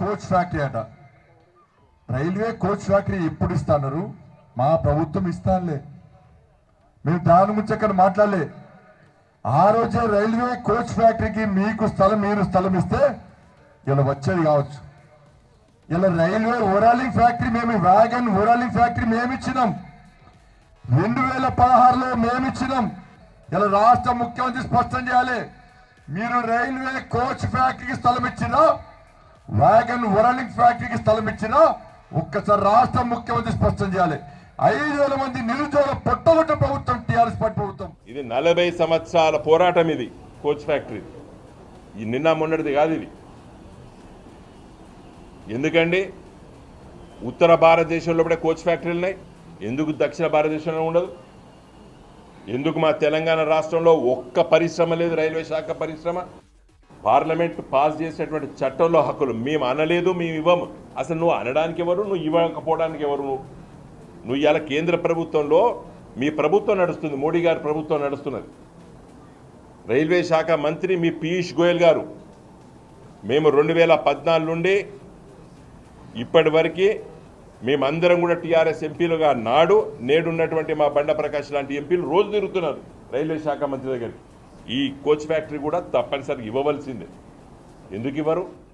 Coach factory అట. Railway coach factory ఎప్పుడు ఇస్తానరు? మా ప్రభుత్వం ఇస్తానులే. మేము దాని గురించి అక్కడ మాట్లాడలే. ఆ రోజే రైల్వే కోచ్ ఫ్యాక్టరీకి మీకు స్థలం మీరు స్థలం ఇస్తే ఇలా వచ్చేది కావచ్చు. ఇలా రైల్వే ఓరాలింగ్ ఫ్యాక్టరీ మేము వ్యాగన్ ఓరాలింగ్ ఫ్యాక్టరీ మేము ఇచ్చినాం. రెండు వేల పదహారులో మేము ఇచ్చినాం. ఇలా రాష్ట్ర ముఖ్యమంత్రి స్పష్టం చేయాలి. మీరు రైల్వే కోచ్ ఫ్యాక్టరీకి స్థలం ఇచ్చినా వ్యాగన్ ఓరాలింగ్ ఫ్యాక్టరీకి స్థలం ఇచ్చినా ఒక్కసారి రాష్ట్ర ముఖ్యమంత్రి స్పష్టం చేయాలి. ఐదు వేల మంది నిరుద్యోగ పొట్టగొట్ట ప్రభుత్వం టీఆర్ఎస్ పార్టీ ప్రభుత్వం. ఇది నలభై సంవత్సరాల పోరాటం ఇది కోచ్ ఫ్యాక్టరీ. ఈ నిన్న మొన్నటిది కాదు ఇది. ఎందుకండి? ఉత్తర భారతదేశంలో కూడా కోచ్ ఫ్యాక్టరీలు ఉన్నాయి. ఎందుకు దక్షిణ భారతదేశంలో ఉండదు? ఎందుకు మా తెలంగాణ రాష్ట్రంలో ఒక్క పరిశ్రమ లేదు రైల్వే శాఖ పరిశ్రమ? పార్లమెంట్ పాస్ చేసినటువంటి చట్టంలో హక్కులు మేము అనలేదు మేము ఇవ్వము. అసలు నువ్వు అనడానికి ఎవరు? నువ్వు ఇవ్వకపోవడానికి ఎవరు నువ్వు? నువ్వు ఇవాళ కేంద్ర ప్రభుత్వంలో మీ ప్రభుత్వం నడుస్తుంది మోడీ గారి ప్రభుత్వం నడుస్తున్నది. రైల్వే శాఖ మంత్రి మీ పీయూష్ గోయల్ గారు మేము రెండు వేల పద్నాలుగు నుండి ఇప్పటి వరకు మేమందరం కూడా టీఆర్ఎస్ ఎంపీలుగా నాడు నేడున్నటువంటి మా బండ ప్రకాష్ లాంటి ఎంపీలు రోజు తిరుగుతున్నారు రైల్వే శాఖ మంత్రి దగ్గరికి. ఈ కోచ్ ఫ్యాక్టరీ కూడా తప్పనిసరిగా ఇవ్వవలసిందే. ఎందుకు ఇవ్వరు?